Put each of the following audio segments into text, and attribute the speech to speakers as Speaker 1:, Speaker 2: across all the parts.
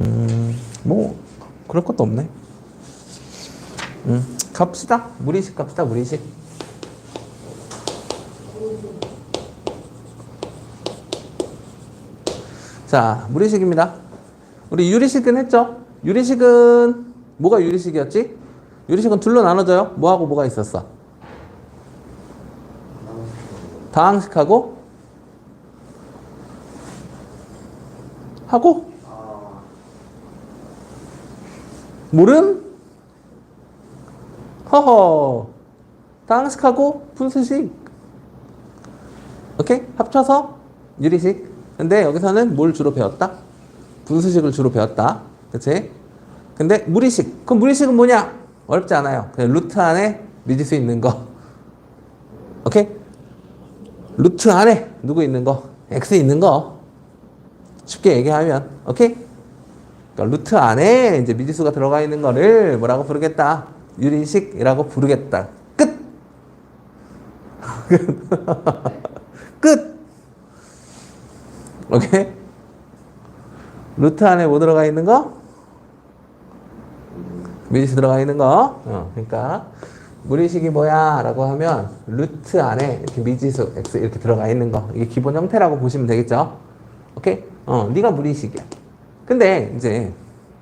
Speaker 1: 음, 뭐 그럴 것도 없네. 음, 갑시다. 무리식 갑시다. 무리식. 자, 무리식입니다. 우리 유리식은 했죠? 유리식은 뭐가 유리식이었지? 유리식은 둘로 나눠져요. 뭐하고 뭐가 있었어? 다항식하고 하고 물은? 허허. 다항식하고 분수식. 오케이? 합쳐서 유리식. 근데 여기서는 뭘 주로 배웠다? 분수식을 주로 배웠다. 그치? 근데 무리식. 그럼 무리식은 뭐냐? 어렵지 않아요. 그냥 루트 안에 미지수 있는 거. 오케이? 루트 안에 누구 있는 거? X 있는 거. 쉽게 얘기하면. 오케이 그러니까 루트 안에 이제 미지수가 들어가 있는 거를 뭐라고 부르겠다? 유리식이라고 부르겠다. 끝! 끝! 오케이? 루트 안에 뭐 들어가 있는 거? 미지수 들어가 있는 거? 어, 그러니까 무리식이 뭐야? 라고 하면 루트 안에 이렇게 미지수 x 이렇게 들어가 있는 거. 이게 기본 형태라고 보시면 되겠죠? 오케이? 어 네가 무리식이야. 근데 이제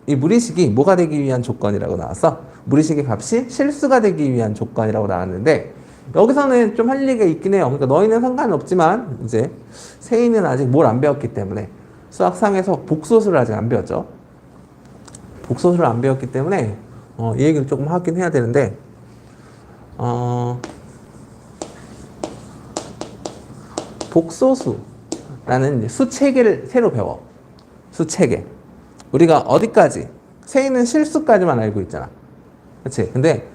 Speaker 1: 이 무리식이 뭐가 되기 위한 조건이라고 나왔어 무리식의 값이 실수가 되기 위한 조건이라고 나왔는데 여기서는 좀 할 얘기가 있긴 해요 그러니까 너희는 상관없지만 이제 세인은 아직 뭘 안 배웠기 때문에 수학상에서 복소수를 아직 안 배웠죠 복소수를 안 배웠기 때문에 어, 이 얘기를 조금 하긴 해야 되는데 어, 복소수라는 수체계를 새로 배워. 수체계. 우리가 어디까지? 세인은 실수까지만 알고 있잖아. 그렇지? 근데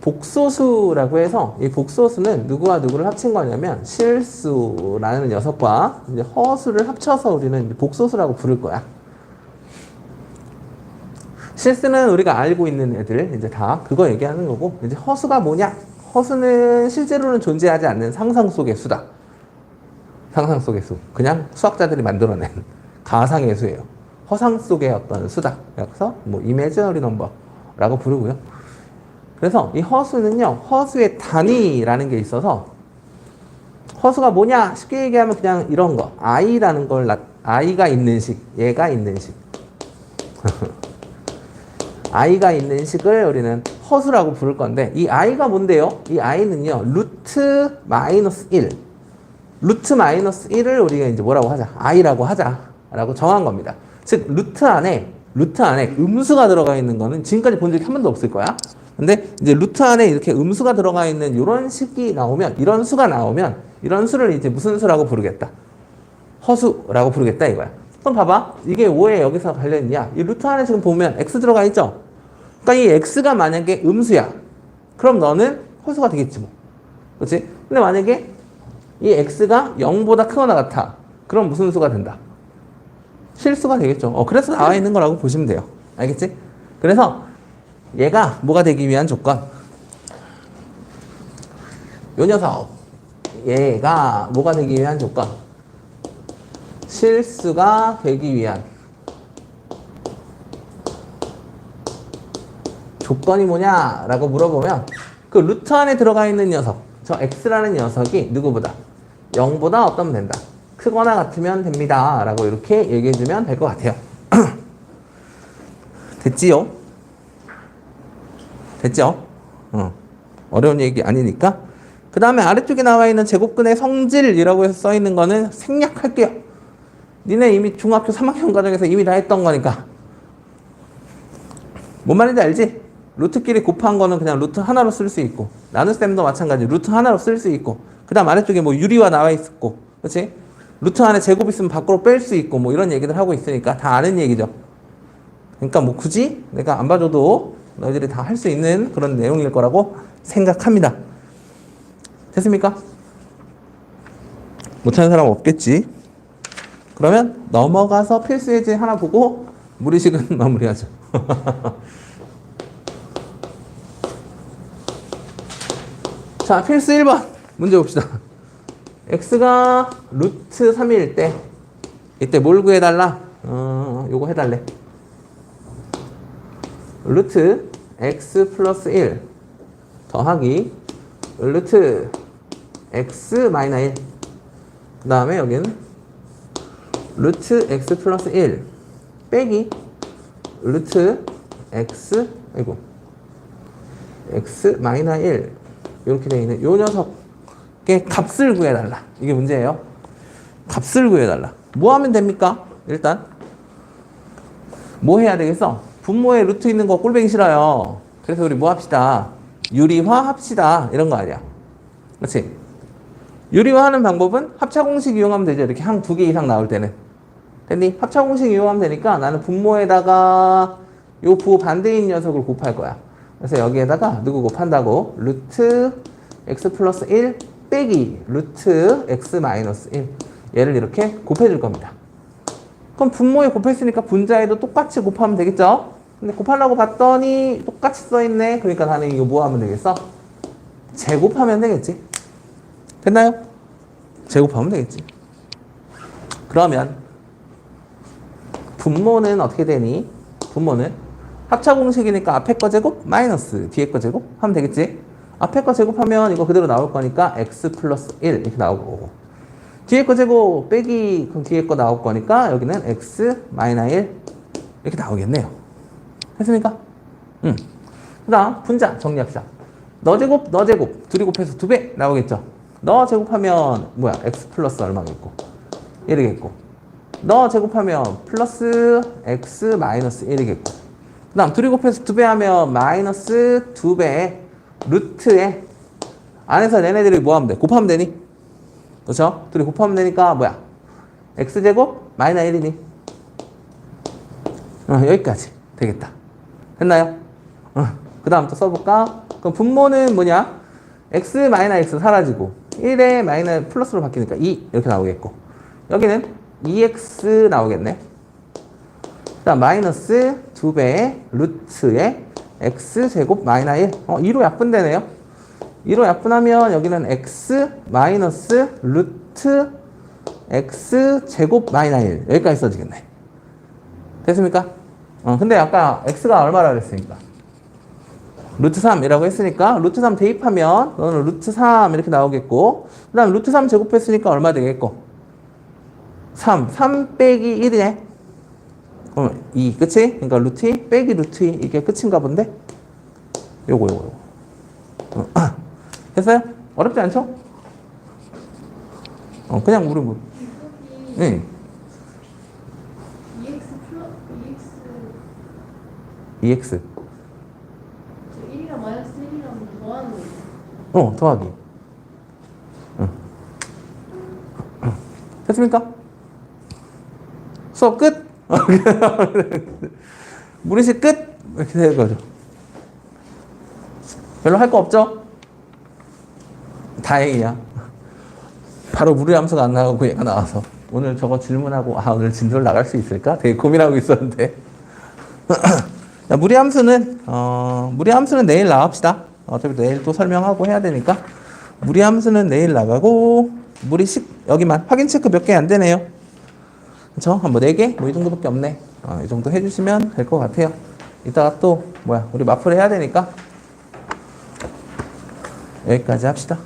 Speaker 1: 복소수라고 해서 이 복소수는 누구와 누구를 합친 거냐면 실수라는 녀석과 이제 허수를 합쳐서 우리는 복소수라고 부를 거야. 실수는 우리가 알고 있는 애들 이제 다 그거 얘기하는 거고 이제 허수가 뭐냐? 허수는 실제로는 존재하지 않는 상상 속의 수다. 상상 속의 수. 그냥 수학자들이 만들어낸 가상의 수예요. 허상 속의 어떤 수다. 그래서 뭐 이미지너리 넘버라고 부르고요. 그래서 이 허수는요. 허수의 단위라는 게 있어서 허수가 뭐냐? 쉽게 얘기하면 그냥 이런 거. i라는 걸 나, i가 있는 식, 얘가 있는 식. i가 있는 식을 우리는 허수라고 부를 건데 이 i가 뭔데요? 이 i는요. 루트 마이너스 1 루트 마이너스 1을 우리가 이제 뭐라고 하자 i라고 하자라고 정한 겁니다. 즉 루트 안에 루트 안에 음수가 들어가 있는 거는 지금까지 본 적이 한 번도 없을 거야. 근데 이제 루트 안에 이렇게 음수가 들어가 있는 이런 식이 나오면 이런 수가 나오면 이런 수를 이제 무슨 수라고 부르겠다. 허수라고 부르겠다 이거야. 그럼 봐봐. 이게 왜 여기서 관련이냐? 이 루트 안에 지금 보면 x 들어가 있죠? 그러니까 이 x가 만약에 음수야. 그럼 너는 허수가 되겠지 뭐. 그렇지? 근데 만약에 이 x가 0보다 크거나 같아. 그럼 무슨 수가 된다? 실수가 되겠죠. 어, 그래서 나와 있는 거라고 보시면 돼요. 알겠지? 그래서 얘가 뭐가 되기 위한 조건? 요 녀석. 얘가 뭐가 되기 위한 조건? 실수가 되기 위한 조건이 뭐냐라고 물어보면 그 루트 안에 들어가 있는 녀석, 저 x라는 녀석이 누구보다 0보다 어떤 된다. 크거나 같으면 됩니다. 라고 이렇게 얘기해 주면 될 것 같아요. 됐지요? 됐죠? 어. 어려운 얘기 아니니까. 그 다음에 아래쪽에 나와 있는 제곱근의 성질이라고 해서 써 있는 거는 생략할게요. 니네 이미 중학교 3학년 과정에서 이미 다 했던 거니까. 뭔 말인지 알지? 루트끼리 곱한 거는 그냥 루트 하나로 쓸 수 있고 나눗셈도 마찬가지 루트 하나로 쓸 수 있고 그 다음 아래쪽에 뭐 유리와 나와 있었고 그렇지? 루트 안에 제곱 있으면 밖으로 뺄 수 있고 뭐 이런 얘기들 하고 있으니까 다 아는 얘기죠 그러니까 뭐 굳이 내가 안 봐줘도 너희들이 다 할 수 있는 그런 내용일 거라고 생각합니다 됐습니까? 못하는 사람 없겠지 그러면 넘어가서 필수 예제 하나 보고 무리식은 마무리하죠 자, 필수 1번. 문제 봅시다. X가 루트 3일 때, 이때 뭘 구해달라? 어, 요거 해달래. 루트 x 플러스 1 더하기 루트 x 마이너 1. 그 다음에 여기는 루트 x 플러스 1 빼기 루트 x 아이고 x 마이너 1 이렇게 되어 있는 요 녀석 의 값을 구해달라. 이게 문제예요. 값을 구해달라. 뭐 하면 됩니까? 일단 뭐 해야 되겠어? 분모에 루트 있는 거 꼴보기 싫어요. 그래서 우리 뭐 합시다. 유리화 합시다. 이런 거 아니야. 그렇지? 유리화하는 방법은 합차 공식 이용하면 되죠. 이렇게 한두개 이상 나올 때는. 됐니? 합차 공식 이용하면 되니까 나는 분모에다가 요 부호 반대인 녀석을 곱할 거야. 그래서 여기에다가 누구 곱한다고? 루트 x 플러스 1 빼기 루트 x 마이너스 1 얘를 이렇게 곱해줄 겁니다. 그럼 분모에 곱했으니까 분자에도 똑같이 곱하면 되겠죠? 근데 곱하려고 봤더니 똑같이 써있네. 그러니까 나는 이거 뭐 하면 되겠어? 제곱하면 되겠지. 됐나요? 제곱하면 되겠지. 그러면 분모는 어떻게 되니? 분모는 합차 공식이니까 앞에 거 제곱 마이너스 뒤에 거 제곱 하면 되겠지. 앞에 거 제곱하면 이거 그대로 나올 거니까 x 플러스 1 이렇게 나올 거고 뒤에 거 제곱 빼기 그럼 뒤에 거 나올 거니까 여기는 x 마이너 1 이렇게 나오겠네요. 됐습니까? 응. 그다음 분자 정리합시다. 너 제곱 너 제곱 둘이 곱해서 두 배 나오겠죠. 너 제곱하면 뭐야 x 플러스 얼마겠고 1이겠고 너 제곱하면 플러스 x 마이너스 1이겠고 그 다음 둘이 곱해서 두 배 하면 마이너스 두배 루트에 안에서 얘네들이 뭐 하면 돼? 곱하면 되니? 그렇죠? 둘이 곱하면 되니까 뭐야? x제곱 마이너 1이니? 어, 여기까지 되겠다. 됐나요? 어, 그 다음 또 써볼까? 그럼 분모는 뭐냐? x 마이너 x 사라지고 1에 마이너 플러스로 바뀌니까 2 이렇게 나오겠고 여기는 2x 나오겠네. 그 다음 마이너스 2배의 루트에 x제곱 마이너 1. 어, 2로 약분되네요. 2로 약분하면 여기는 x 마이너스 루트 x제곱 마이너 1. 여기까지 써지겠네. 됐습니까? 어, 근데 아까 x가 얼마라 그랬으니까? 루트 3이라고 했으니까 루트 3 대입하면 너는 루트 3 이렇게 나오겠고 그 다음 루트 3 제곱했으니까 얼마 되겠고 3, 3 빼기 1이네 그럼 2 그치? 그러니까 루트 2 빼기 루트 2 이게 끝인가 본데? 요거 요거 요거 어, 됐어요? 어렵지 않죠? 어, 그냥 우리 뭐
Speaker 2: 이쪽이
Speaker 1: 네.
Speaker 2: EX 플러 EX
Speaker 1: 2x
Speaker 2: 저 1이랑 마이너스 1이랑 더하는 거 있어.
Speaker 1: 어 더하기 응. 응. 됐습니까? 수업 끝? 무리식 끝? 이렇게 되는 거죠 별로 할 거 없죠? 다행이야 바로 무리 함수가 안 나오고 얘가 나와서 오늘 저거 질문하고 아 오늘 진도를 나갈 수 있을까? 되게 고민하고 있었는데 자, 무리 함수는 어, 무리 함수는 내일 나갑시다. 어차피 내일 또 설명하고 해야 되니까 무리 함수는 내일 나가고 무리식 여기만 확인 체크 몇 개 안 되네요. 그렇죠? 뭐네 개? 뭐 이 정도밖에 없네. 어, 이 정도 해주시면 될 것 같아요. 이따가 또 뭐야 우리 마플 해야 되니까 여기까지 합시다.